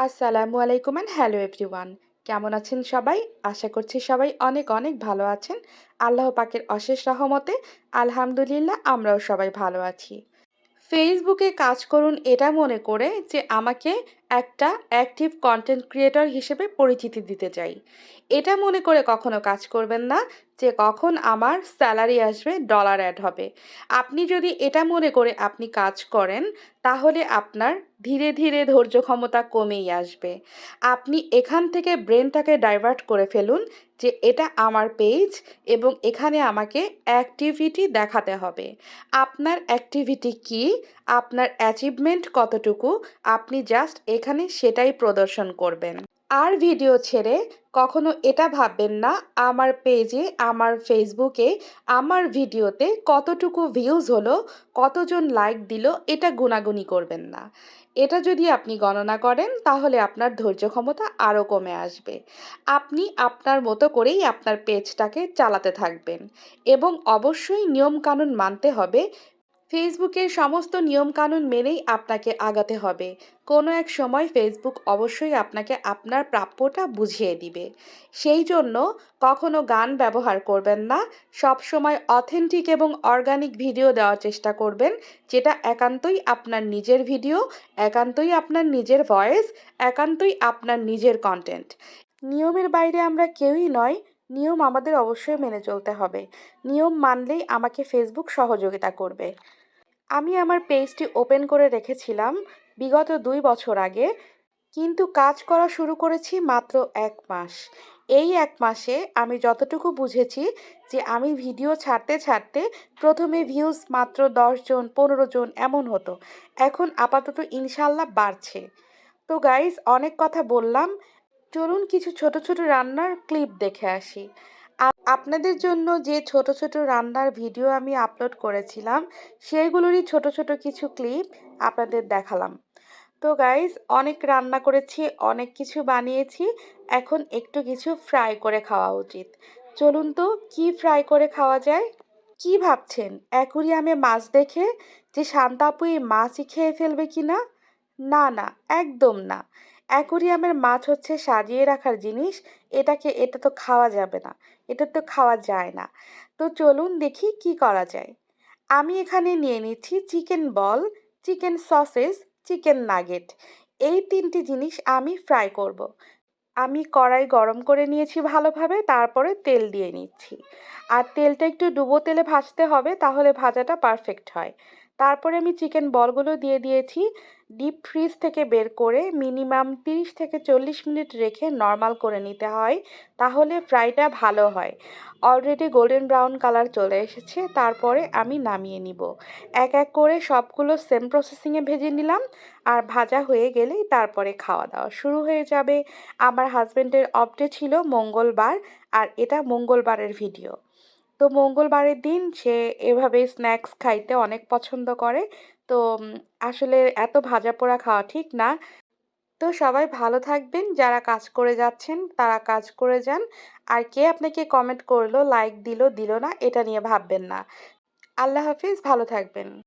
আসসালামু আলাইকুম and hello everyone কেমন আছেন সবাই? আশা করছি সবাই অনেক অনেক ভালো আছেন। আল্লাহ পাকের অশেষ রহমতে আলহামদুলিল্লাহ আমরাও সবাই ভালো আছি। ফেসবুকে কাজ করুন এটা মনে করে যে আমাকে একটা অ্যাক্টিভ কন্টেন্ট ক্রিয়েটর হিসেবে পরিচিতি দিতে চাই। এটা মনে করে কখনো কাজ করবেন না যে কখন আমার স্যালারি আসবে ডলার অ্যাড হবে। আপনি যদি এটা মনে করে আপনি কাজ করেন, তাহলে আপনার ধীরে ধীরে ধৈর্য ক্ষমতা কমেই আসবে। আপনি এখান থেকে ব্রেনটাকে ডাইভার্ট করে ফেলুন যে এটা আমার পেজ এবং এখানে আমাকে অ্যাক্টিভিটি দেখাতে হবে। আপনার অ্যাক্টিভিটি কি? আপনার অ্যাচিভমেন্ট কতটুকু? আপনি জাস্ট এখানে সেটাই প্রদর্শন করবেন। আর ভিডিও ছেড়ে কখনো এটা ভাববেন না, আমার পেজে, আমার ফেসবুকে, আমার ভিডিওতে কতটুকু ভিউজ হলো, কতজন লাইক দিল, এটা গুণাগুনি করবেন না। এটা যদি আপনি গণনা করেন, তাহলে আপনার ধৈর্য ক্ষমতা আরও কমে আসবে। আপনি আপনার মতো করেই আপনার পেজটাকে চালাতে থাকবেন এবং অবশ্যই নিয়মকানুন মানতে হবে ফেসবুকের সমস্ত নিয়মকানুন মেনেই আপনাকে আগাতে হবে। কোনো এক সময় ফেসবুক অবশ্যই আপনাকে আপনার প্রাপ্যটা বুঝিয়ে দিবে। সেই জন্য কখনো গান ব্যবহার করবেন না। সব সময় অথেন্টিক এবং অর্গানিক ভিডিও দেওয়ার চেষ্টা করবেন, যেটা একান্তই আপনার নিজের ভিডিও একান্তই আপনার নিজের ভয়েস একান্তই আপনার নিজের কন্টেন্ট নিয়মের বাইরে আমরা কেউই নয়, নিয়ম আমাদের অবশ্যই মেনে চলতে হবে। নিয়ম মানলেই আমাকে ফেসবুক সহযোগিতা করবে। আমি আমার পেজটি ওপেন করে রেখেছিলাম বিগত দুই বছর আগে, কিন্তু কাজ করা শুরু করেছি মাত্র এক মাস। এই এক মাসে আমি যতটুকু বুঝেছি যে আমি ভিডিও ছাড়তে ছাড়তে প্রথমে ভিউজ মাত্র দশজন পনেরো জন এমন হতো। এখন আপাতত ইনশাল্লাহ বাড়ছে। তো গাইজ অনেক কথা বললাম। চলুন কিছু ছোট ছোট রান্নার ক্লিপ দেখে আসি। আপনাদের জন্য যে ছোট ছোট রান্নার ভিডিও আমি আপলোড করেছিলাম, সেইগুলোরই ছোট ছোট কিছু ক্লিপ আপনাদের দেখালাম। তো গাইজ অনেক রান্না করেছি, অনেক কিছু বানিয়েছি, এখন একটু কিছু ফ্রাই করে খাওয়া উচিত। চলুন তো, কি ফ্রাই করে খাওয়া যায়? কি ভাবছেন? অ্যাকুরিয়ামে মাছ দেখে যে শান্তাপু এই মাছই খেয়ে ফেলবে কি না না না, একদম না। অ্যাকুরিয়ামের মাছ হচ্ছে সাজিয়ে রাখার জিনিস। এটাকে, এটা তো খাওয়া যাবে না। এটা তো খাওয়া যায় না। তো চলুন দেখি কি করা যায়। আমি এখানে নিয়ে নিচ্ছি chicken ball, chicken sausages, chicken nugget. এই তিনটি জিনিস আমি ফ্রাই করব। আমি কড়াই গরম করে নিয়েছি ভালোভাবে, তারপরে তেল দিয়ে নিচ্ছি। আর তেলটা একটু ডুবো তেলে ভাজতে হবে, তাহলে ভাজাটা পারফেক্ট হয়। তারপরে আমি চিকেন বলগুলো দিয়ে দিয়েছি। ডিপ ফ্রিজ থেকে বের করে মিনিমাম তিরিশ থেকে চল্লিশ মিনিট রেখে নর্মাল করে নিতে হয়, তাহলে ফ্রাইটা ভালো হয়। অলরেডি গোল্ডেন ব্রাউন কালার চলে এসেছে, তারপরে আমি নামিয়ে নিব। এক এক করে সবগুলো সেম প্রসেসিংয়ে ভেজে নিলাম, আর ভাজা হয়ে গেলেই তারপরে খাওয়া দাওয়া শুরু হয়ে যাবে। আমার হাজব্যান্ডের অপডে ছিল মঙ্গলবার, আর এটা মঙ্গলবারের ভিডিও তো মঙ্গলবারের দিন সে এভাবে স্ন্যাক্স খাইতে অনেক পছন্দ করে। তো আসলে এত ভাজা পোড়া খাওয়া ঠিক না। তো সবাই ভালো থাকবেন। যারা কাজ করে যাচ্ছেন, তারা কাজ করে যান। আর কে আপনাকে কমেন্ট করল লাইক দিল দিল না, এটা নিয়ে ভাববেন না। আল্লাহ হাফিজ, ভালো থাকবেন।